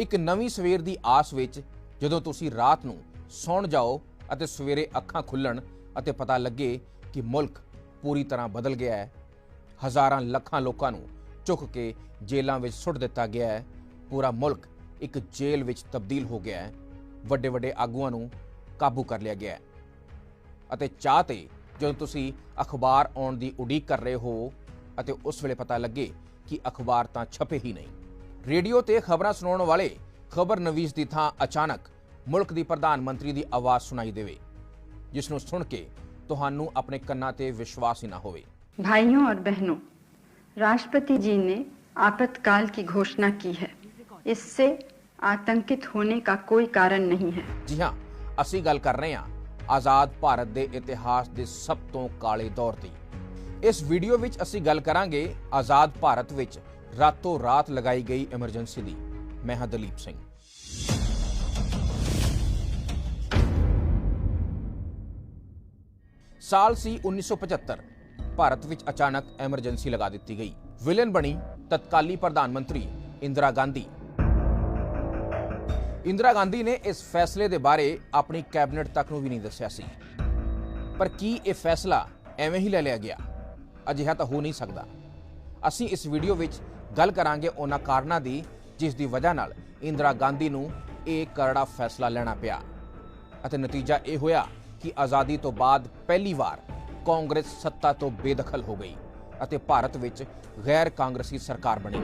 ਇੱਕ ਨਵੀਂ ਸਵੇਰ ਦੀ ਆਸ ਵਿੱਚ ਜਦੋਂ ਤੁਸੀਂ ਰਾਤ ਨੂੰ ਸੌਣ ਜਾਓ ਅਤੇ ਸਵੇਰੇ ਅੱਖਾਂ ਖੁੱਲਣ ਅਤੇ ਪਤਾ ਲੱਗੇ ਕਿ ਮੁਲਕ ਪੂਰੀ ਤਰ੍ਹਾਂ ਬਦਲ ਗਿਆ ਹੈ, ਹਜ਼ਾਰਾਂ ਲੱਖਾਂ ਲੋਕਾਂ ਨੂੰ ਚੁੱਕ ਕੇ ਜੇਲ੍ਹਾਂ ਵਿੱਚ ਸੁੱਟ ਦਿੱਤਾ ਗਿਆ ਹੈ, ਪੂਰਾ ਮੁਲਕ ਇੱਕ ਜੇਲ੍ਹ ਵਿੱਚ ਤਬਦੀਲ ਹੋ ਗਿਆ ਹੈ ਵੱਡੇ ਵੱਡੇ ਆਗੂਆਂ ਨੂੰ ਕਾਬੂ ਕਰ ਲਿਆ ਗਿਆ ਹੈ। ਅਤੇ ਚਾਹ ਤੇ ਜਦੋਂ ਤੁਸੀਂ ਅਖਬਾਰ ਆਉਣ ਦੀ ਉਡੀਕ ਕਰ ਰਹੇ ਹੋ ਅਤੇ ਉਸ ਵੇਲੇ ਪਤਾ ਲੱਗੇ ਕਿ ਅਖਬਾਰ ਤਾਂ ਛਪੇ ਹੀ ਨਹੀਂ ਰੇਡੀਓ ਤੇ ਖਬਰਾਂ ਸੁਣਾਉਣ ਵਾਲੇ ਖਬਰ ਨਵੀਸ ਦੀ ਥਾਂ ਅਚਾਨਕ ਮੁਲਕ ਦੀ ਪ੍ਰਧਾਨ ਮੰਤਰੀ ਦੀ ਆਵਾਜ਼ ਸੁਣਾਈ ਦੇਵੇ ਜਿਸ ਨੂੰ ਸੁਣ ਕੇ ਤੁਹਾਨੂੰ ਆਪਣੇ ਕੰਨਾਂ ਤੇ ਵਿਸ਼ਵਾਸ ਹੀ ਨਾ ਹੋਵੇ भाइयों और बहनों राष्ट्रपति जी ने आपातकाल की घोषणा की है इससे आतंकित होने का कोई कारण नहीं है ਜੀ ਹਾਂ ਅਸੀਂ ਗੱਲ ਕਰ ਰਹੇ ਹਾਂ ਆਜ਼ਾਦ ਭਾਰਤ ਦੇ ਇਤਿਹਾਸ ਦੇ ਸਭ ਤੋਂ ਕਾਲੇ ਦੌਰ ਦੀ ਇਸ ਵੀਡੀਓ ਵਿੱਚ ਅਸੀਂ ਗੱਲ ਕਰਾਂਗੇ ਆਜ਼ਾਦ ਭਾਰਤ ਵਿੱਚ ਰਾਤੋਂ ਰਾਤ ਲਗਾਈ ਗਈ ਐਮਰਜੈਂਸੀ ਦੀ ਮੈਂ ਹਾਂ ਦਲੀਪ ਸਿੰਘ। ਸਾਲ ਸੀ 1975 ਭਾਰਤ ਵਿੱਚ ਅਚਾਨਕ ਐਮਰਜੈਂਸੀ ਲਗਾ ਦਿੱਤੀ ਗਈ। ਵਿਲਨ ਬਣੀ ਤਤਕਾਲੀ ਪ੍ਰਧਾਨ ਮੰਤਰੀ ਇੰਦਰਾ ਗਾਂਧੀ। ਇੰਦਰਾ ਗਾਂਧੀ ਨੇ ਇਸ ਫੈਸਲੇ ਦੇ ਬਾਰੇ ਆਪਣੀ ਕੈਬਨਿਟ ਤੱਕ ਨੂੰ ਵੀ ਨਹੀਂ ਦੱਸਿਆ ਸੀ। ਪਰ ਕੀ ਇਹ ਫੈਸਲਾ ਐਵੇਂ ਹੀ ਲੈ ਲਿਆ ਗਿਆ? ਅਜਿਹਾ ਤਾਂ ਹੋ ਨਹੀਂ ਸਕਦਾ। ਅਸੀਂ ਇਸ ਵੀਡੀਓ ਵਿੱਚ ਗੱਲ ਕਰਾਂਗੇ ਉਹਨਾਂ ਕਾਰਨਾਂ ਦੀ, ਜਿਸ ਦੀ ਵਜ੍ਹਾ ਨਾਲ ਇੰਦਰਾ ਗਾਂਧੀ ਨੂੰ ਇਹ ਕਰੜਾ ਫੈਸਲਾ ਲੈਣਾ ਪਿਆ। ਅਤੇ ਨਤੀਜਾ ਇਹ ਹੋਇਆ ਕਿ ਆਜ਼ਾਦੀ ਤੋਂ ਬਾਅਦ ਪਹਿਲੀ ਵਾਰ ਕਾਂਗਰਸ ਸੱਤਾ ਤੋਂ ਬੇਦਖਲ ਹੋ ਗਈ ਅਤੇ ਭਾਰਤ ਵਿੱਚ ਗੈਰ ਕਾਂਗਰਸੀ ਸਰਕਾਰ ਬਣੀ।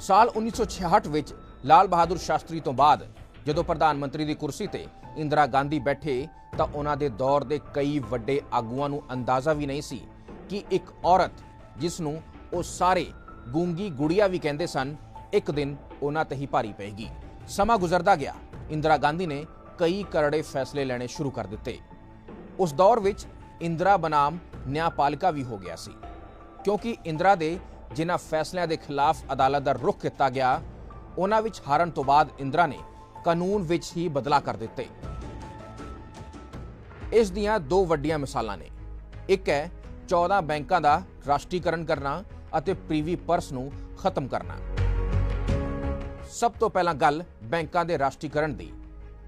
ਸਾਲ 1966 ਵਿੱਚ ਲਾਲ ਬਹਾਦੁਰ ਸ਼ਾਸਤਰੀ ਤੋਂ ਬਾਅਦ ਜਦੋਂ ਪ੍ਰਧਾਨ ਮੰਤਰੀ ਦੀ ਕੁਰਸੀ ਤੇ ਇੰਦਰਾ ਗਾਂਧੀ ਬੈਠੇ, ਤਾਂ ਉਹਨਾਂ ਦੇ ਦੌਰ ਦੇ ਕਈ ਵੱਡੇ ਆਗੂਆਂ ਨੂੰ ਅੰਦਾਜ਼ਾ ਵੀ ਨਹੀਂ ਸੀ ਕਿ ਇੱਕ ਔਰਤ ਜਿਸ ਨੂੰ ਉਹ ਸਾਰੇ ਗੂੰਗੀ ਗੁੜੀਆ ਵੀ ਕਹਿੰਦੇ ਸਨ, ਇੱਕ ਦਿਨ ਉਹਨਾਂ ਤੇ ਹੀ ਭਾਰੀ ਪਏਗੀ। ਸਮਾਂ ਗੁਜ਼ਰਦਾ ਗਿਆ। ਇੰਦਰਾ ਗਾਂਧੀ ਨੇ ਕਈ ਕਰੜੇ ਫੈਸਲੇ ਲੈਣੇ ਸ਼ੁਰੂ ਕਰ ਦਿੱਤੇ। ਉਸ ਦੌਰ ਵਿੱਚ ਇੰਦਰਾ ਬਨਾਮ ਨਿਆਂਪਾਲਿਕਾ ਵੀ ਹੋ ਗਿਆ ਸੀ। ਕਿਉਂਕਿ ਇੰਦਰਾ ਦੇ ਜਿਨ੍ਹਾਂ ਫੈਸਲਿਆਂ ਦੇ ਖਿਲਾਫ ਅਦਾਲਤ ਦਾ ਰੁਖ ਕੀਤਾ ਗਿਆ, ਉਹਨਾਂ ਵਿੱਚ ਹਾਰਨ ਤੋਂ ਬਾਅਦ ਇੰਦਰਾ ਨੇ ਕਾਨੂੰਨ ਵਿੱਚ ਹੀ ਬਦਲਾਅ ਕਰ ਦਿੱਤੇ। ਇਸ ਦੀਆਂ ਦੋ ਵੱਡੀਆਂ ਮਿਸਾਲਾਂ ਨੇ। ਇੱਕ ਹੈ 14 ਬੈਂਕਾਂ ਦਾ ਰਾਸ਼ਟਰੀਕਰਨ ਕਰਨਾ ਅਤੇ ਪ੍ਰੀਵੀ ਪਰਸ ਨੂੰ ਖਤਮ ਕਰਨਾ। ਸਭ ਤੋਂ ਪਹਿਲਾਂ ਗੱਲ ਬੈਂਕਾਂ ਦੇ ਰਾਸ਼ਟਰੀਕਰਨ ਦੀ,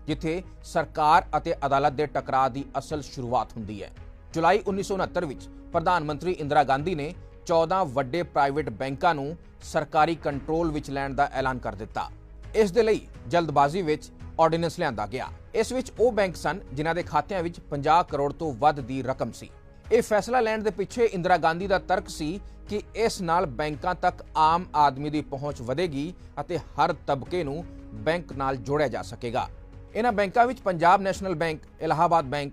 ਜਿੱਥੇ ਸਰਕਾਰ ਅਤੇ ਅਦਾਲਤ ਦੇ ਟਕਰਾਅ ਦੀ ਅਸਲ ਸ਼ੁਰੂਆਤ ਹੁੰਦੀ ਹੈ। ਜੁਲਾਈ 1969 ਵਿੱਚ ਪ੍ਰਧਾਨ ਮੰਤਰੀ ਇੰਦਰਾ ਗਾਂਧੀ ਨੇ 14 ਵੱਡੇ ਪ੍ਰਾਈਵੇਟ ਬੈਂਕਾਂ ਨੂੰ ਸਰਕਾਰੀ ਕੰਟਰੋਲ ਵਿੱਚ ਲੈਣ ਦਾ ਐਲਾਨ ਕਰ ਦਿੱਤਾ। ਇਸ ਦੇ ਲਈ ਜਲਦਬਾਜ਼ੀ ਵਿੱਚ ਆਰਡੀਨੈਂਸ ਲਿਆਂਦਾ ਗਿਆ। ਇਸ ਵਿੱਚ ਉਹ ਬੈਂਕ ਸਨ ਜਿਨ੍ਹਾਂ ਦੇ ਖਾਤਿਆਂ ਵਿੱਚ 50 ਕਰੋੜ ਤੋਂ ਵੱਧ ਦੀ ਰਕਮ ਸੀ। ਇਹ ਫੈਸਲਾ ਲੈਣ ਦੇ ਪਿੱਛੇ ਇੰਦਰਾ ਗਾਂਧੀ ਦਾ ਤਰਕ ਸੀ ਕਿ ਇਸ ਨਾਲ ਬੈਂਕਾਂ ਤੱਕ ਆਮ ਆਦਮੀ ਦੀ ਪਹੁੰਚ ਵਧੇਗੀ ਅਤੇ ਹਰ ਤਬਕੇ ਨੂੰ ਬੈਂਕ ਨਾਲ ਜੋੜਿਆ ਜਾ ਸਕੇਗਾ। ਇਹਨਾਂ ਬੈਂਕਾਂ ਵਿੱਚ Punjab national bank, Allahabad bank,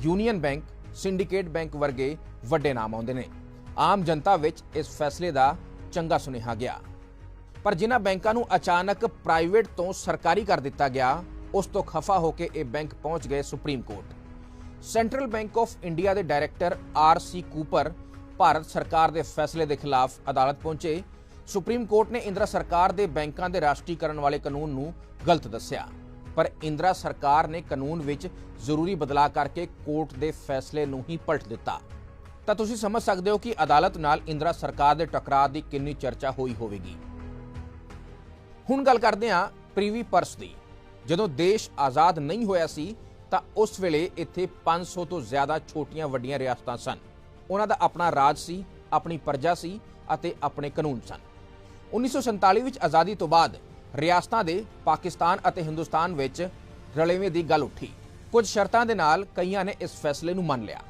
union bank, syndicate bank ਵਰਗੇ ਵੱਡੇ ਨਾਮ ਆਉਂਦੇ ਨੇ। ਆਮ ਜਨਤਾ ਵਿੱਚ ਇਸ ਫੈਸਲੇ ਦਾ ਚੰਗਾ ਸੁਨੇਹਾ ਗਿਆ। ਪਰ ਜਿਨ੍ਹਾਂ ਬੈਂਕਾਂ ਨੂੰ ਅਚਾਨਕ ਪ੍ਰਾਈਵੇਟ ਤੋਂ ਸਰਕਾਰੀ ਕਰ ਦਿੱਤਾ ਗਿਆ, ਉਸ ਤੋਂ ਖਫਾ ਹੋ ਕੇ ਇਹ ਬੈਂਕ ਪਹੁੰਚ ਗਏ supreme court. Central bank of India ਦੇ director R C Cooper Bharat ਸਰਕਾਰ ਦੇ ਫੈਸਲੇ ਦੇ ਖਿਲਾਫ ਅਦਾਲਤ ਪਹੁੰਚੇ। ਸੁਪਰੀਮ ਕੋਰਟ ਨੇ ਇੰਦਰਾ ਸਰਕਾਰ ਦੇ ਬੈਂਕਾਂ ਦੇ ਰਾਸ਼ਟਰੀਕਰਨ ਵਾਲੇ ਕਾਨੂੰਨ ਨੂੰ ਗਲਤ ਦੱਸਿਆ। ਪਰ ਇੰਦਰਾ ਸਰਕਾਰ ਨੇ ਕਾਨੂੰਨ ਵਿੱਚ ਜ਼ਰੂਰੀ ਬਦਲਾਅ ਕਰਕੇ ਕੋਰਟ ਦੇ ਫੈਸਲੇ ਨੂੰ ਹੀ ਪਲਟ ਦਿੱਤਾ। ਤਾਂ ਤੁਸੀਂ ਸਮਝ ਸਕਦੇ ਹੋ ਕਿ ਅਦਾਲਤ ਨਾਲ ਇੰਦਰਾ ਸਰਕਾਰ ਦੇ ਟਕਰਾਅ ਦੀ ਕਿੰਨੀ ਚਰਚਾ ਹੋਈ ਹੋਵੇਗੀ। ਹੁਣ ਗੱਲ ਕਰਦੇ ਹਾਂ ਪ੍ਰੀਵੀ ਪਰਸ ਦੀ। ਜਦੋਂ ਦੇਸ਼ ਆਜ਼ਾਦ ਨਹੀਂ ਹੋਇਆ ਸੀ ਤਾਂ ਉਸ ਵੇਲੇ ਇੱਥੇ 500 ਤੋਂ ਜ਼ਿਆਦਾ ਛੋਟੀਆਂ ਵੱਡੀਆਂ ਰਿਆਸਤਾਂ ਸਨ। ਉਹਨਾਂ ਦਾ ਆਪਣਾ ਰਾਜ ਸੀ, ਆਪਣੀ ਪ੍ਰਜਾ ਸੀ ਅਤੇ ਆਪਣੇ ਕਾਨੂੰਨ ਸਨ। 1947 ਵਿੱਚ ਆਜ਼ਾਦੀ ਤੋਂ ਬਾਅਦ ਰਿਆਸਤਾਂ ਦੇ ਪਾਕਿਸਤਾਨ ਅਤੇ ਹਿੰਦੁਸਤਾਨ ਵਿੱਚ ਰਲੇਵੇਂ ਦੀ ਗੱਲ ਉੱਠੀ। ਕੁਝ ਸ਼ਰਤਾਂ ਦੇ ਨਾਲ ਕਈਆਂ ਨੇ ਇਸ ਫੈਸਲੇ ਨੂੰ ਮੰਨ ਲਿਆ।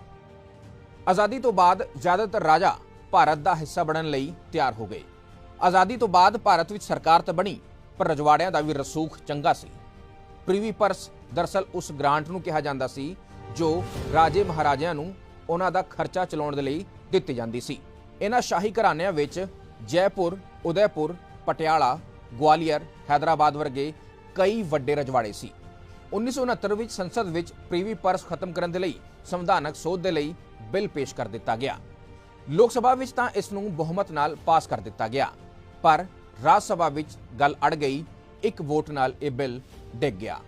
ਆਜ਼ਾਦੀ ਤੋਂ ਬਾਅਦ ਜ਼ਿਆਦਾਤਰ ਰਾਜਾ ਭਾਰਤ ਦਾ ਹਿੱਸਾ ਬਣਨ ਲਈ ਤਿਆਰ ਹੋ ਗਏ। ਆਜ਼ਾਦੀ ਤੋਂ ਬਾਅਦ ਭਾਰਤ ਵਿੱਚ ਸਰਕਾਰ ਤਾਂ ਬਣੀ, ਪਰ ਰਜਵਾੜਿਆਂ ਦਾ ਵੀ ਰਸੂਖ ਚੰਗਾ ਸੀ। ਪ੍ਰੀਵੀ ਪਰਸ ਦਰਸਲ ਉਸ ਗ੍ਰਾਂਟ ਨੂੰ ਕਿਹਾ ਜਾਂਦਾ ਸੀ, ਜੋ ਰਾਜੇ ਮਹਾਰਾਜਿਆਂ ਨੂੰ ਉਹਨਾਂ ਦਾ ਖਰਚਾ ਚਲਾਉਣ ਦੇ ਲਈ ਦਿੱਤੀ ਜਾਂਦੀ ਸੀ। ਇਹਨਾਂ ਸ਼ਾਹੀ ਘਰਾਣਿਆਂ ਵਿੱਚ ਜੈਪੁਰ, ਉਦੈਪੁਰ, ਪਟਿਆਲਾ, ਗਵਾਲੀਅਰ, ਹੈਦਰਾਬਾਦ ਵਰਗੇ ਕਈ ਵੱਡੇ ਰਜਵਾੜੇ ਸੀ। 1969 ਵਿੱਚ ਸੰਸਦ ਵਿੱਚ ਪ੍ਰੀਵੀ ਪਰਸ ਖਤਮ ਕਰਨ ਦੇ ਲਈ ਸੰਵਿਧਾਨਕ ਸੋਧ ਦੇ ਲਈ ਬਿੱਲ ਪੇਸ਼ ਕਰ ਦਿੱਤਾ ਗਿਆ। ਲੋਕ ਸਭਾ ਵਿੱਚ ਤਾਂ ਇਸ ਨੂੰ ਬਹੁਮਤ ਨਾਲ ਪਾਸ ਕਰ ਦਿੱਤਾ ਗਿਆ। ਪਰ ਰਾਜ ਸਭਾ ਵਿੱਚ ਗੱਲ ਅੜ ਗਈ, ਇੱਕ ਵੋਟ ਨਾਲ ਇਹ ਬਿੱਲ ਡਿੱਗ ਗਿਆ।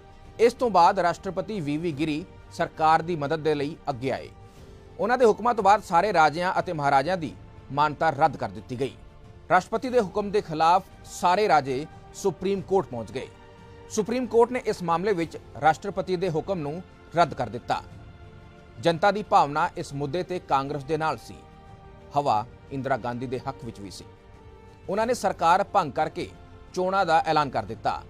ਇਸ ਤੋਂ ਬਾਅਦ ਰਾਸ਼ਟਰਪਤੀ ਵੀਵੀ ਗਿਰੀ ਸਰਕਾਰ ਦੀ ਮਦਦ ਦੇ ਲਈ ਅੱਗੇ ਆਏ। ਉਹਨਾਂ ਦੇ ਹੁਕਮਾਂ ਤੋਂ ਬਾਅਦ ਸਾਰੇ ਰਾਜਿਆਂ ਅਤੇ ਮਹਾਰਾਜਿਆਂ ਦੀ ਮਾਨਤਾ ਰੱਦ ਕਰ ਦਿੱਤੀ ਗਈ। ਰਾਸ਼ਟਰਪਤੀ ਦੇ ਹੁਕਮ ਦੇ ਖਿਲਾਫ ਸਾਰੇ ਰਾਜੇ ਸੁਪਰੀਮ ਕੋਰਟ ਪਹੁੰਚ ਗਏ। ਸੁਪਰੀਮ ਕੋਰਟ ਨੇ ਇਸ ਮਾਮਲੇ ਵਿੱਚ ਰਾਸ਼ਟਰਪਤੀ ਦੇ ਹੁਕਮ ਨੂੰ ਰੱਦ ਕਰ ਦਿੱਤਾ। ਜਨਤਾ ਦੀ ਭਾਵਨਾ ਇਸ ਮੁੱਦੇ ਤੇ ਕਾਂਗਰਸ ਦੇ ਨਾਲ ਸੀ। ਹਵਾ ਇੰਦਰਾ ਗਾਂਧੀ ਦੇ ਹੱਕ ਵਿੱਚ ਵੀ ਸੀ। ਉਹਨਾਂ ਨੇ ਸਰਕਾਰ ਭੰਗ ਕਰਕੇ ਚੋਣਾਂ ਦਾ ਐਲਾਨ ਕਰ ਦਿੱਤਾ।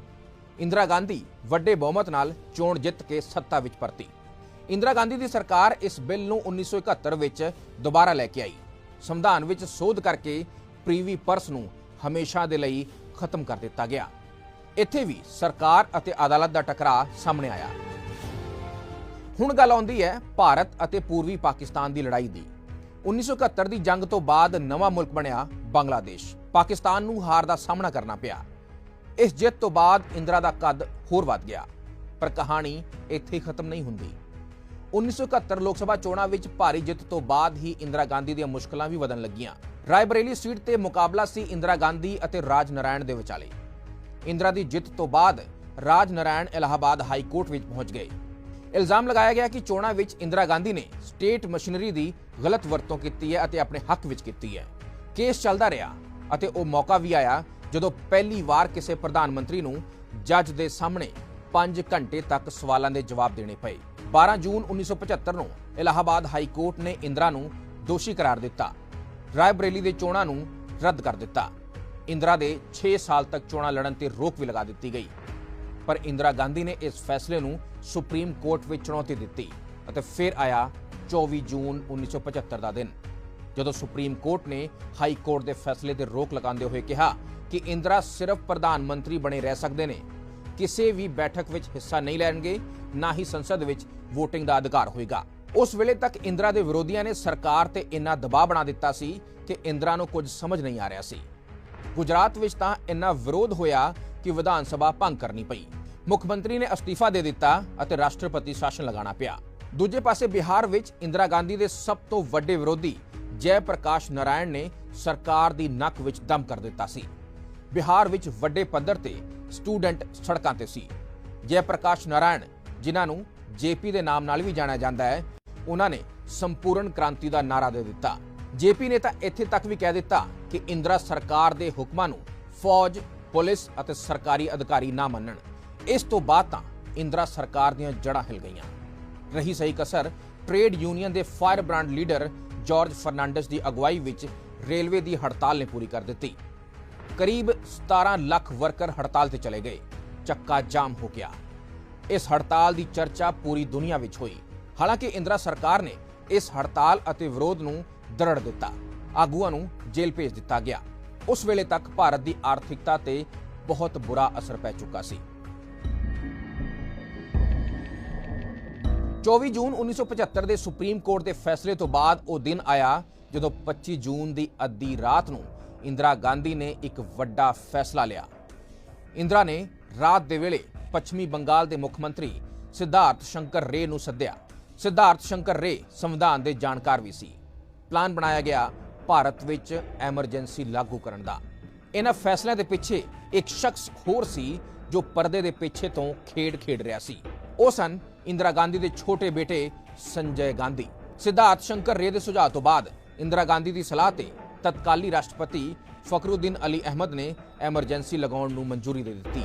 ਇੰਦਰਾ ਗਾਂਧੀ ਵੱਡੇ ਬਹੁਮਤ ਨਾਲ ਚੋਣ ਜਿੱਤ ਕੇ ਸੱਤਾ ਵਿੱਚ ਪਰਤੀ ਇੰਦਰਾ ਗਾਂਧੀ ਦੀ ਸਰਕਾਰ ਇਸ ਬਿੱਲ ਨੂੰ 1971 ਵਿੱਚ ਦੁਬਾਰਾ ਲੈ ਕੇ ਆਈ। ਸੰਵਿਧਾਨ ਵਿੱਚ ਸੋਧ ਕਰਕੇ ਪ੍ਰੀਵੀ ਪਰਸ ਨੂੰ ਹਮੇਸ਼ਾ ਦੇ ਲਈ ਖਤਮ ਕਰ ਦਿੱਤਾ ਗਿਆ। ਇੱਥੇ ਵੀ ਸਰਕਾਰ ਅਤੇ ਅਦਾਲਤ ਦਾ ਟਕਰਾਅ ਸਾਹਮਣੇ ਆਇਆ। ਹੁਣ ਗੱਲ ਆਉਂਦੀ ਹੈ ਭਾਰਤ ਅਤੇ ਪੂਰਬੀ ਪਾਕਿਸਤਾਨ ਦੀ ਲੜਾਈ ਦੀ। 1971 ਦੀ ਜੰਗ ਤੋਂ ਬਾਅਦ ਨਵਾਂ ਮੁਲਕ ਬਣਿਆ ਬੰਗਲਾਦੇਸ਼। ਪਾਕਿਸਤਾਨ ਨੂੰ ਹਾਰ ਦਾ ਸਾਹਮਣਾ ਕਰਨਾ ਪਿਆ। ਇਸ ਜਿੱਤ ਤੋਂ ਬਾਅਦ ਇੰਦਰਾ ਦਾ ਕੱਦ ਹੋਰ ਵੱਧ ਗਿਆ, ਪਰ ਕਹਾਣੀ ਇੱਥੇ ਖਤਮ ਨਹੀਂ ਹੁੰਦੀ। 1971 ਲੋਕ ਸਭਾ ਚੋਣਾਂ ਵਿੱਚ ਭਾਰੀ ਜਿੱਤ ਤੋਂ ਬਾਅਦ ਹੀ ਇੰਦਰਾ ਗਾਂਧੀ ਦੀਆਂ ਮੁਸ਼ਕਲਾਂ ਵੀ ਵਧਣ ਲੱਗੀਆਂ। ਰਾਏਬਰੇਲੀ ਸੀਟ ਤੇ ਮੁਕਾਬਲਾ ਸੀ ਇੰਦਰਾ ਗਾਂਧੀ ਅਤੇ ਰਾਜ ਨਾਰਾਇਣ ਦੇ ਵਿਚਾਲੇ। ਇੰਦਰਾ ਦੀ ਜਿੱਤ ਤੋਂ ਬਾਅਦ ਰਾਜ ਨਾਰਾਇਣ ਇਲਾਹਾਬਾਦ ਹਾਈ ਕੋਰਟ ਵਿੱਚ ਪਹੁੰਚ ਗਏ। ਇਲਜ਼ਾਮ ਲਗਾਇਆ ਗਿਆ ਕਿ ਚੋਣਾਂ ਵਿੱਚ ਇੰਦਰਾ ਗਾਂਧੀ ਨੇ ਸਟੇਟ ਮਸ਼ੀਨਰੀ ਦੀ ਗਲਤ ਵਰਤੋਂ ਕੀਤੀ ਹੈ ਅਤੇ ਆਪਣੇ ਹੱਕ ਵਿੱਚ ਕੀਤੀ ਹੈ। ਕੇਸ ਚੱਲਦਾ ਰਿਹਾ ਅਤੇ ਉਹ ਮੌਕਾ ਵੀ ਆਇਆ ਜਦੋਂ ਪਹਿਲੀ ਵਾਰ ਕਿਸੇ ਪ੍ਰਧਾਨ ਮੰਤਰੀ ਨੂੰ ਜੱਜ ਦੇ ਸਾਹਮਣੇ 5 ਘੰਟੇ ਤੱਕ ਸਵਾਲਾਂ ਦੇ ਜਵਾਬ ਦੇਣੇ ਪਏ 12 ਜੂਨ 1975 ਨੂੰ ਇਲਾਹਾਬਾਦ ਹਾਈ ਕੋਰਟ ਨੇ ਇੰਦਰਾ ਨੂੰ ਦੋਸ਼ੀ ਕਰਾਰ ਦਿੱਤਾ, ਰਾਏਬਰੇਲੀ ਦੇ ਚੋਣਾਂ ਨੂੰ ਰੱਦ ਕਰ ਦਿੱਤਾ। ਇੰਦਰਾ ਦੇ 6 ਸਾਲ ਤੱਕ ਚੋਣਾਂ ਲੜਨ ਤੇ ਰੋਕ ਵੀ ਲਗਾ ਦਿੱਤੀ ਗਈ। ਪਰ ਇੰਦਰਾ ਗਾਂਧੀ ਨੇ ਇਸ ਫੈਸਲੇ ਨੂੰ ਸੁਪਰੀਮ ਕੋਰਟ ਵਿੱਚ ਚੁਣੌਤੀ ਦਿੱਤੀ ਅਤੇ ਫਿਰ ਆਇਆ 24 ਜੂਨ 1975 ਦਾ ਦਿਨ। ਜਦੋਂ ਸੁਪਰੀਮ ਕੋਰਟ ਨੇ ਹਾਈ ਕੋਰਟ ਦੇ ਫੈਸਲੇ ਤੇ ਰੋਕ ਲਗਾਉਂਦੇ ਹੋਏ ਕਿਹਾ ਕਿ ਇੰਦਰਾ ਸਿਰਫ ਪ੍ਰਧਾਨ ਮੰਤਰੀ ਬਣੇ ਰਹਿ ਸਕਦੇ ਨੇ। ਕਿਸੇ ਵੀ ਬੈਠਕ ਵਿੱਚ ਹਿੱਸਾ ਨਹੀਂ ਲੈਣਗੇ, ਨਾ ਹੀ ਸੰਸਦ ਵਿੱਚ VOTING ਦਾ ਅਧਿਕਾਰ ਹੋਏਗਾ। ਉਸ ਵੇਲੇ ਤੱਕ ਇੰਦਰਾ ਦੇ ਵਿਰੋਧੀਆਂ ਨੇ ਸਰਕਾਰ ਤੇ ਇੰਨਾ ਦਬਾਅ ਬਣਾ ਦਿੱਤਾ ਸੀ ਕਿ ਇੰਦਰਾ ਨੂੰ ਕੁਝ ਸਮਝ ਨਹੀਂ ਆ ਰਿਹਾ ਸੀ। ਗੁਜਰਾਤ ਵਿੱਚ ਤਾਂ ਇੰਨਾ ਵਿਰੋਧ ਹੋਇਆ ਕਿ ਵਿਧਾਨ ਸਭਾ ਭੰਗ ਕਰਨੀ ਪਈ। ਮੁੱਖ ਮੰਤਰੀ ਨੇ ਅਸਤੀਫਾ ਦੇ ਦਿੱਤਾ ਅਤੇ ਰਾਸ਼ਟਰਪਤੀ ਸ਼ਾਸਨ ਲਗਾਉਣਾ ਪਿਆ। ਦੂਜੇ ਪਾਸੇ ਬਿਹਾਰ ਵਿੱਚ ਇੰਦਰਾ ਗਾਂਧੀ ਦੇ ਸਭ ਤੋਂ ਵੱਡੇ ਵਿਰੋਧੀ ਜੈ ਪ੍ਰਕਾਸ਼ ਨਾਰਾਇਣ ਨੇ ਸਰਕਾਰ ਦੀ ਨੱਕ ਵਿੱਚ ਦਮ ਕਰ ਦਿੱਤਾ ਸੀ। ਬਿਹਾਰ ਵਿੱਚ ਵੱਡੇ ਪੱਧਰ ਤੇ ਸਟੂਡੈਂਟ ਸੜਕਾਂ ਤੇ ਸੀ। ਜੈ ਪ੍ਰਕਾਸ਼ ਨਾਰਾਇਣ, ਜਿਨ੍ਹਾਂ ਨੂੰ ਜੇਪੀ ਦੇ ਨਾਮ ਨਾਲ ਵੀ ਜਾਣਿਆ ਜਾਂਦਾ ਹੈ, ਉਹਨਾਂ ਨੇ ਸੰਪੂਰਨ ਕ੍ਰਾਂਤੀ ਦਾ ਨਾਰਾ ਦੇ ਦਿੱਤਾ। ਜੇਪੀ ਨੇ ਤਾਂ ਇੱਥੇ ਤੱਕ ਵੀ ਕਹਿ ਦਿੱਤਾ ਕਿ ਇੰਦਰਾ ਸਰਕਾਰ ਦੇ ਹੁਕਮਾਂ ਨੂੰ ਫੌਜ, ਪੁਲਿਸ ਅਤੇ ਸਰਕਾਰੀ ਅਧਿਕਾਰੀ ਨਾ ਮੰਨਣ। ਇਸ ਤੋਂ ਬਾਅਦ ਤਾਂ ਇੰਦਰਾ ਸਰਕਾਰ ਦੀਆਂ ਜੜ੍ਹਾਂ ਹਿਲ ਗਈਆਂ। ਰਹੀ ਸਹੀ ਕਸਰ, ਟ੍ਰੇਡ ਯੂਨੀਅਨ ਦੇ fire brand leader George Fernandes ਦੀ ਅਗਵਾਈ ਵਿੱਚ ਰੇਲਵੇ ਦੀ ਹੜਤਾਲ ਨੇ ਪੂਰੀ ਕਰ ਦਿੱਤੀ। ਕਰੀਬ 17 ਲੱਖ ਵਰਕਰ ਹੜਤਾਲ ਤੇ ਚਲੇ ਗਏ। ਚੱਕਾ ਜਾਮ ਹੋ ਗਿਆ। ਇਸ ਹੜਤਾਲ ਦੀ ਚਰਚਾ ਪੂਰੀ ਦੁਨੀਆ ਵਿੱਚ ਹੋਈ। ਹਾਲਾਂਕਿ ਇੰਦਰਾ ਸਰਕਾਰ ਨੇ ਇਸ ਹੜਤਾਲ ਅਤੇ ਵਿਰੋਧ ਨੂੰ ਦਰੜ ਦਿੱਤਾ। ਆਗੂਆਂ ਨੂੰ ਜੇਲ੍ਹ ਭੇਜ ਦਿੱਤਾ ਗਿਆ। ਉਸ ਵੇਲੇ ਤੱਕ ਭਾਰਤ ਦੀ ਆਰਥਿਕਤਾ ਤੇ ਬਹੁਤ ਬੁਰਾ ਅਸਰ ਪੈ ਚੁੱਕਾ ਸੀ। 24 ਜੂਨ 1975 ਦੇ ਸੁਪਰੀਮ ਕੋਰਟ ਦੇ ਫੈਸਲੇ ਤੋਂ ਬਾਅਦ ਉਹ ਦਿਨ ਆਇਆ ਜਦੋਂ 25 ਜੂਨ ਦੀ ਅੱਧੀ ਰਾਤ ਨੂੰ ਇੰਦਰਾ ਗਾਂਧੀ ਨੇ ਇੱਕ ਵੱਡਾ ਫੈਸਲਾ ਲਿਆ। ਇੰਦਰਾ ਨੇ ਰਾਤ ਦੇ ਵੇਲੇ ਪੱਛਮੀ ਬੰਗਾਲ ਦੇ ਮੁੱਖ ਮੰਤਰੀ ਸਿਧਾਰਥ ਸ਼ੰਕਰ ਰੇ ਨੂੰ ਸੱਦਿਆ। ਸਿਧਾਰਥ ਸ਼ੰਕਰ ਰੇ ਸੰਵਿਧਾਨ ਦੇ ਜਾਣਕਾਰ ਵੀ ਸੀ। ਪਲਾਨ ਬਣਾਇਆ ਗਿਆ ਭਾਰਤ ਵਿੱਚ ਐਮਰਜੈਂਸੀ ਲਾਗੂ ਕਰਨ ਦਾ। ਇਹਨਾਂ ਫੈਸਲਿਆਂ ਦੇ ਪਿੱਛੇ ਇੱਕ ਸ਼ਖਸ ਹੋਰ ਸੀ ਜੋ ਪਰਦੇ ਦੇ ਪਿੱਛੇ ਤੋਂ ਖੇਡ ਖੇਡ ਰਿਹਾ ਸੀ। ਉਹ ਸਨ ਇੰਦਰਾ ਗਾਂਧੀ ਦੇ ਛੋਟੇ ਬੇਟੇ ਸੰਜੇ ਗਾਂਧੀ। ਸਿਧਾਰਥ ਸ਼ੰਕਰ ਰੇ ਦੇ ਸੁਝਾਅ ਤੋਂ ਬਾਅਦ ਇੰਦਰਾ ਗਾਂਧੀ ਦੀ ਸਲਾਹ ਤੇ ਤਤਕਾਲੀ ਰਾਸ਼ਟਰਪਤੀ ਫਖਰੁਦੀਨ ਅਲੀ ਅਹਿਮਦ ਨੇ ਐਮਰਜੈਂਸੀ ਲਗਾਉਣ ਨੂੰ ਮਨਜ਼ੂਰੀ ਦੇ ਦਿੱਤੀ।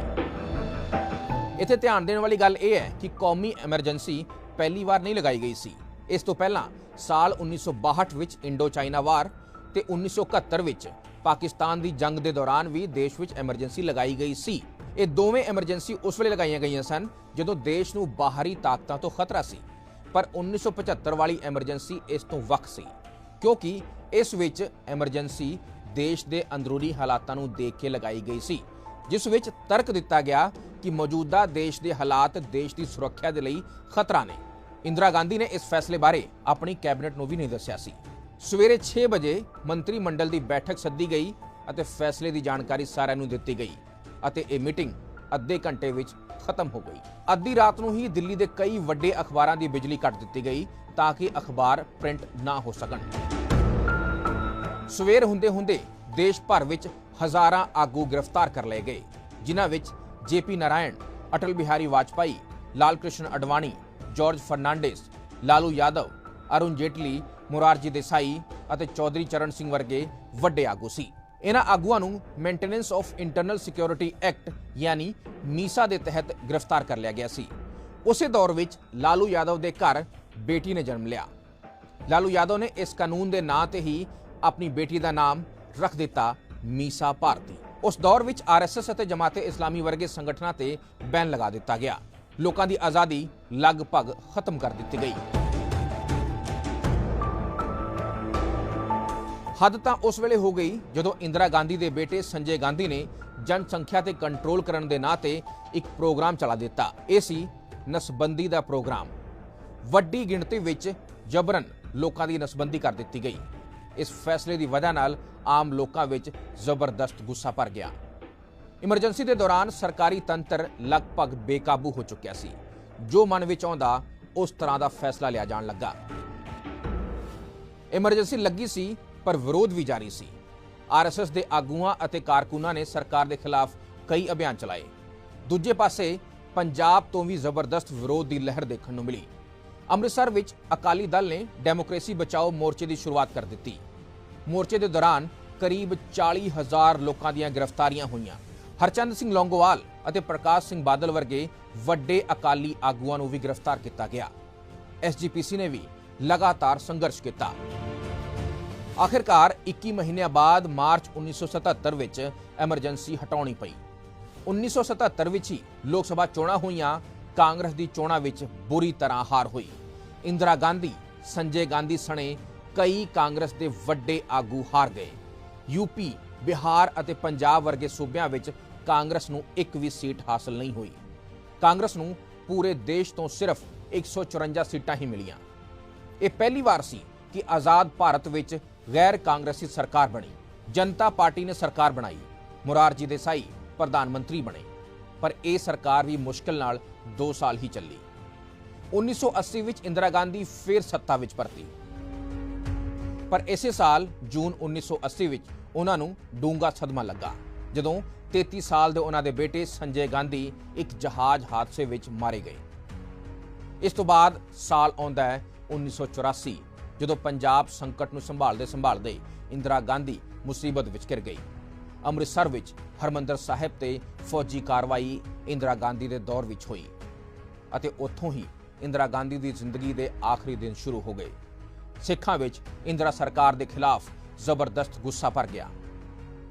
ਇੱਥੇ ਧਿਆਨ ਦੇਣ ਵਾਲੀ ਗੱਲ ਇਹ ਹੈ ਕਿ ਕੌਮੀ ਐਮਰਜੈਂਸੀ ਪਹਿਲੀ ਵਾਰ ਨਹੀਂ ਲਗਾਈ ਗਈ ਸੀ। ਇਸ ਤੋਂ ਪਹਿਲਾਂ ਸਾਲ 1962 ਵਿੱਚ ਇੰਡੋ ਚਾਈਨਾ ਵਾਰ ਤੇ 1971 ਵਿੱਚ ਪਾਕਿਸਤਾਨ ਦੀ ਜੰਗ ਦੇ ਦੌਰਾਨ ਵੀ ਦੇਸ਼ ਵਿੱਚ ਐਮਰਜੈਂਸੀ ਲਗਾਈ ਗਈ ਸੀ। ਇਹ ਦੋਵੇਂ ਐਮਰਜੈਂਸੀ ਉਸ ਵੇਲੇ ਲਗਾਈਆਂ ਗਈਆਂ ਸਨ ਜਦੋਂ ਦੇਸ਼ ਨੂੰ ਬਾਹਰੀ ਤਾਕਤਾਂ ਤੋਂ ਖਤਰਾ ਸੀ। ਪਰ 1975 ਵਾਲੀ ਐਮਰਜੈਂਸੀ ਇਸ ਤੋਂ ਵੱਖ ਸੀ, ਕਿਉਂਕਿ ਇਸ ਵਿੱਚ ਐਮਰਜੈਂਸੀ ਦੇਸ਼ ਦੇ ਅੰਦਰੂਨੀ ਹਾਲਾਤਾਂ ਨੂੰ ਦੇਖ ਕੇ ਲਗਾਈ ਗਈ ਸੀ, ਜਿਸ ਵਿੱਚ ਤਰਕ ਦਿੱਤਾ ਗਿਆ ਕਿ ਮੌਜੂਦਾ ਦੇਸ਼ ਦੇ ਹਾਲਾਤ ਦੇਸ਼ ਦੀ ਸੁਰੱਖਿਆ ਦੇ ਲਈ ਖਤਰਾ ਨੇ। ਇੰਦਰਾ ਗਾਂਧੀ ਨੇ ਇਸ ਫੈਸਲੇ ਬਾਰੇ ਆਪਣੀ ਕੈਬਨਿਟ ਨੂੰ ਵੀ ਨਹੀਂ ਦੱਸਿਆ ਸੀ। ਸਵੇਰੇ 6 ਵਜੇ ਮੰਤਰੀ ਮੰਡਲ ਦੀ ਬੈਠਕ ਸੱਦੀ ਗਈ ਅਤੇ ਫੈਸਲੇ ਦੀ ਜਾਣਕਾਰੀ ਸਾਰਿਆਂ ਨੂੰ ਦਿੱਤੀ ਗਈ ਅਤੇ ਇਹ ਮੀਟਿੰਗ ਅੱਧੇ ਘੰਟੇ ਵਿੱਚ ਖਤਮ ਹੋ ਗਈ। ਅੱਧੀ ਰਾਤ ਨੂੰ ਹੀ ਦਿੱਲੀ ਦੇ ਕਈ ਵੱਡੇ ਅਖਬਾਰਾਂ ਦੀ ਬਿਜਲੀ ਕੱਟ ਦਿੱਤੀ ਗਈ ਤਾਂ ਕਿ ਅਖਬਾਰ ਪ੍ਰਿੰਟ ਨਾ ਹੋ ਸਕਣ। ਸਵੇਰ ਹੁੰਦੇ ਹੁੰਦੇ ਦੇਸ਼ ਭਰ ਵਿੱਚ ਹਜ਼ਾਰਾਂ ਆਗੂ ਗ੍ਰਿਫਤਾਰ ਕਰ ਲਏ ਗਏ, ਜਿਨ੍ਹਾਂ ਵਿੱਚ ਜੇਪੀ ਨਾਰਾਇਣ, ਅਟਲ ਬਿਹਾਰੀ ਵਾਜਪਾਈ ਲਾਲ ਕ੍ਰਿਸ਼ਨ ਅਡਵਾਣੀ ਜਾਰਜ ਫਰਨਾਂਡੇਸ ਲਾਲੂ ਯਾਦਵ, ਅਰੁਣ ਜੇਟਲੀ, ਮੁਰਾਰਜੀ ਦੇਸਾਈ ਅਤੇ ਚੌਧਰੀ ਚਰਨ ਸਿੰਘ ਵਰਗੇ ਵੱਡੇ ਆਗੂ ਸੀ। ਇਹਨਾਂ ਆਗੂਆਂ ਨੂੰ maintenance of internal security act ਯਾਨੀ ਮੀਸਾ ਦੇ ਤਹਿਤ ਗ੍ਰਿਫਤਾਰ ਕਰ ਲਿਆ ਗਿਆ ਸੀ। ਉਸੇ ਦੌਰ ਵਿੱਚ ਲਾਲੂ ਯਾਦਵ ਦੇ ਘਰ ਬੇਟੀ ਨੇ ਜਨਮ ਲਿਆ। ਲਾਲੂ ਯਾਦਵ ਨੇ ਇਸ ਕਾਨੂੰਨ ਦੇ ਨਾਂ ਤੇ ਹੀ ਆਪਣੀ ਬੇਟੀ ਦਾ ਨਾਮ ਰੱਖ ਦਿੱਤਾ ਮੀਸਾ ਭਾਰਤੀ। ਉਸ ਦੌਰ ਵਿੱਚ ਆਰਐਸਐਸ ਅਤੇ ਜਮਾਤੇ ਇਸਲਾਮੀ ਵਰਗੇ ਸੰਗਠਨਾਂ ਤੇ ਬੈਨ ਲਗਾ ਦਿੱਤਾ ਗਿਆ। ਲੋਕਾਂ ਦੀ ਆਜ਼ਾਦੀ ਲਗਭਗ ਖਤਮ ਕਰ ਦਿੱਤੀ ਗਈ। ਹੱਦ ਤਾਂ ਉਸ ਵੇਲੇ ਹੋ ਗਈ ਜਦੋਂ ਇੰਦਰਾ ਗਾਂਧੀ ਦੇ ਬੇਟੇ ਸੰਜੇ ਗਾਂਧੀ ਨੇ ਜਨਸੰਖਿਆ ਤੇ ਕੰਟਰੋਲ ਕਰਨ ਦੇ ਨਾਂ ਤੇ ਇੱਕ ਪ੍ਰੋਗਰਾਮ ਚਲਾ ਦਿੱਤਾ। ਇਹ ਸੀ ਨਸਬੰਦੀ ਦਾ ਪ੍ਰੋਗਰਾਮ। ਵੱਡੀ ਗਿਣਤੀ ਵਿੱਚ ਜਬਰਨ ਲੋਕਾਂ ਦੀ ਨਸਬੰਦੀ ਕਰ ਦਿੱਤੀ ਗਈ। ਇਸ ਫੈਸਲੇ ਦੀ ਵਜ੍ਹਾ ਨਾਲ ਆਮ ਲੋਕਾਂ ਵਿੱਚ ਜ਼ਬਰਦਸਤ ਗੁੱਸਾ ਭਰ ਗਿਆ। ਇਮਰਜੈਂਸੀ ਦੇ ਦੌਰਾਨ ਸਰਕਾਰੀ ਤੰਤਰ ਲਗਭਗ ਬੇਕਾਬੂ ਹੋ ਚੁੱਕਿਆ ਸੀ। ਜੋ ਮਨ ਵਿੱਚ ਆਉਂਦਾ, ਉਸ ਤਰ੍ਹਾਂ ਦਾ ਫੈਸਲਾ ਲਿਆ ਜਾਣ ਲੱਗਾ। ਐਮਰਜੈਂਸੀ ਲੱਗੀ ਸੀ, ਪਰ ਵਿਰੋਧ ਵੀ ਜਾਰੀ ਸੀ। ਆਰਐਸਐਸ ਦੇ ਆਗੂਆਂ ਅਤੇ ਕਾਰਕੁਨਾਂ ਨੇ ਸਰਕਾਰ ਦੇ ਖਿਲਾਫ ਕਈ ਅਭਿਆਨ ਚਲਾਏ। ਦੂਜੇ ਪਾਸੇ, ਪੰਜਾਬ ਤੋਂ ਵੀ ਜ਼ਬਰਦਸਤ ਵਿਰੋਧ ਦੀ ਲਹਿਰ ਦੇਖਣ ਨੂੰ ਮਿਲੀ। ਅੰਮ੍ਰਿਤਸਰ ਵਿੱਚ ਅਕਾਲੀ ਦਲ ਨੇ ਡੈਮੋਕ੍ਰੇਸੀ ਬਚਾਓ ਮੋਰਚੇ ਦੀ ਸ਼ੁਰੂਆਤ ਕਰ ਦਿੱਤੀ। ਮੋਰਚੇ ਦੇ ਦੌਰਾਨ ਕਰੀਬ 40000 ਲੋਕਾਂ ਦੀਆਂ ਗ੍ਰਿਫਤਾਰੀਆਂ ਹੋਈਆਂ। ਹਰਚੰਦ ਸਿੰਘ ਲੌਂਗੋਵਾਲ ਅਤੇ ਪ੍ਰਕਾਸ਼ ਸਿੰਘ ਬਾਦਲ ਵਰਗੇ ਵੱਡੇ ਅਕਾਲੀ ਆਗੂਆਂ ਨੂੰ ਵੀ ਗ੍ਰਿਫਤਾਰ ਕੀਤਾ ਗਿਆ। ਐਸਜੀਪੀਸੀ ਨੇ ਵੀ ਲਗਾਤਾਰ ਸੰਘਰਸ਼ ਕੀਤਾ। ਆਖਿਰਕਾਰ 21 ਮਹੀਨਿਆਂ ਬਾਅਦ ਮਾਰਚ 1977 ਵਿੱਚ ਐਮਰਜੈਂਸੀ ਹਟਾਉਣੀ ਪਈ। 1977 ਵਿੱਚ ਹੀ ਲੋਕ ਸਭਾ ਚੋਣਾਂ ਹੋਈਆਂ ਕਾਂਗਰਸ ਦੀ ਚੋਣਾਂ ਵਿੱਚ ਬੁਰੀ ਤਰ੍ਹਾਂ ਹਾਰ ਹੋਈ। ਇੰਦਰਾ ਗਾਂਧੀ, ਸੰਜੇ ਗਾਂਧੀ ਸਣੇ ਕਈ ਕਾਂਗਰਸ ਦੇ ਵੱਡੇ ਆਗੂ ਹਾਰ ਗਏ। ਯੂਪੀ ਬਿਹਾਰ ਅਤੇ ਪੰਜਾਬ ਵਰਗੇ ਸੂਬਿਆਂ ਵਿੱਚ ਕਾਂਗਰਸ ਨੂੰ ਇੱਕ ਵੀ ਸੀਟ ਹਾਸਲ ਨਹੀਂ ਹੋਈ। ਕਾਂਗਰਸ ਨੂੰ ਪੂਰੇ ਦੇਸ਼ ਤੋਂ ਸਿਰਫ 154 ਸੀਟਾਂ ਹੀ ਮਿਲੀਆਂ। ਇਹ ਪਹਿਲੀ ਵਾਰ ਸੀ ਕਿ ਆਜ਼ਾਦ ਭਾਰਤ ਵਿੱਚ ਗੈਰ ਕਾਂਗਰਸੀ ਸਰਕਾਰ ਬਣੀ। ਜਨਤਾ ਪਾਰਟੀ ਨੇ ਸਰਕਾਰ ਬਣਾਈ। ਮੁਰਾਰਜੀ ਦੇਸਾਈ ਪ੍ਰਧਾਨ ਮੰਤਰੀ ਬਣੇ। ਪਰ ਇਹ ਸਰਕਾਰ ਵੀ ਮੁਸ਼ਕਲ ਨਾਲ 2 ਸਾਲ ਹੀ ਚੱਲੀ। 1980 ਵਿੱਚ ਇੰਦਰਾ ਗਾਂਧੀ ਫਿਰ ਸੱਤਾ ਵਿੱਚ ਪਰਤੀ। ਪਰ ਇਸੇ ਸਾਲ ਜੂਨ 1980 ਵਿੱਚ ਉਹਨਾਂ ਨੂੰ ਡੂੰਗਾ ਸਦਮਾ ਲੱਗਾ, ਜਦੋਂ 33 ਸਾਲ ਦੇ ਉਹਨਾਂ ਦੇ ਬੇਟੇ ਸੰਜੇ ਗਾਂਧੀ ਇੱਕ ਜਹਾਜ਼ ਹਾਦਸੇ ਵਿੱਚ ਮਾਰੇ ਗਏ। ਇਸ ਤੋਂ ਬਾਅਦ ਸਾਲ ਆਉਂਦਾ ਹੈ 1984 ਜਦੋਂ ਪੰਜਾਬ ਸੰਕਟ ਨੂੰ ਸੰਭਾਲਦੇ ਸੰਭਾਲਦੇ ਇੰਦਰਾ ਗਾਂਧੀ ਮੁਸੀਬਤ ਵਿੱਚ ਘਿਰ ਗਈ। ਅੰਮ੍ਰਿਤਸਰ ਵਿੱਚ ਹਰਮੰਦਰ ਸਾਹਿਬ ਤੇ ਫੌਜੀ ਕਾਰਵਾਈ ਇੰਦਰਾ ਗਾਂਧੀ ਦੇ ਦੌਰ ਵਿੱਚ ਹੋਈ ਅਤੇ ਉੱਥੋਂ ਹੀ ਇੰਦਰਾ ਗਾਂਧੀ ਦੀ ਜ਼ਿੰਦਗੀ ਦੇ ਆਖਰੀ ਦਿਨ ਸ਼ੁਰੂ ਹੋ ਗਏ। ਸਿੱਖਾਂ ਵਿੱਚ ਇੰਦਰਾ ਸਰਕਾਰ ਦੇ ਖਿਲਾਫ ਜ਼ਬਰਦਸਤ ਗੁੱਸਾ ਭਰ ਗਿਆ।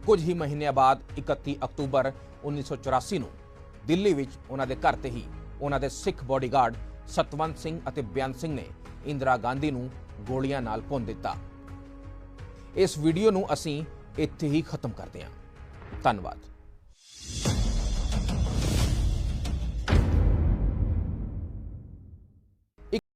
ਕੁਝ ਹੀ ਮਹੀਨਿਆਂ ਬਾਅਦ 31 ਅਕਤੂਬਰ 1984 ਨੂੰ ਦਿੱਲੀ ਵਿੱਚ ਉਹਨਾਂ ਦੇ ਘਰ ਤੇ ਹੀ ਉਹਨਾਂ ਦੇ ਸਿੱਖ ਬਾਡੀਗਾਰਡ ਸਤਵੰਤ ਸਿੰਘ ਅਤੇ ਬਿਆਨ ਸਿੰਘ ਨੇ ਇੰਦਰਾ ਗਾਂਧੀ ਨੂੰ ਗੋਲੀਆਂ ਨਾਲ ਭੁੰਨ ਦਿੱਤਾ। ਇਸ ਵੀਡੀਓ ਨੂੰ ਅਸੀਂ ਇੱਥੇ ਹੀ ਖਤਮ ਕਰਦੇ ਹਾਂ। ਧੰਨਵਾਦ।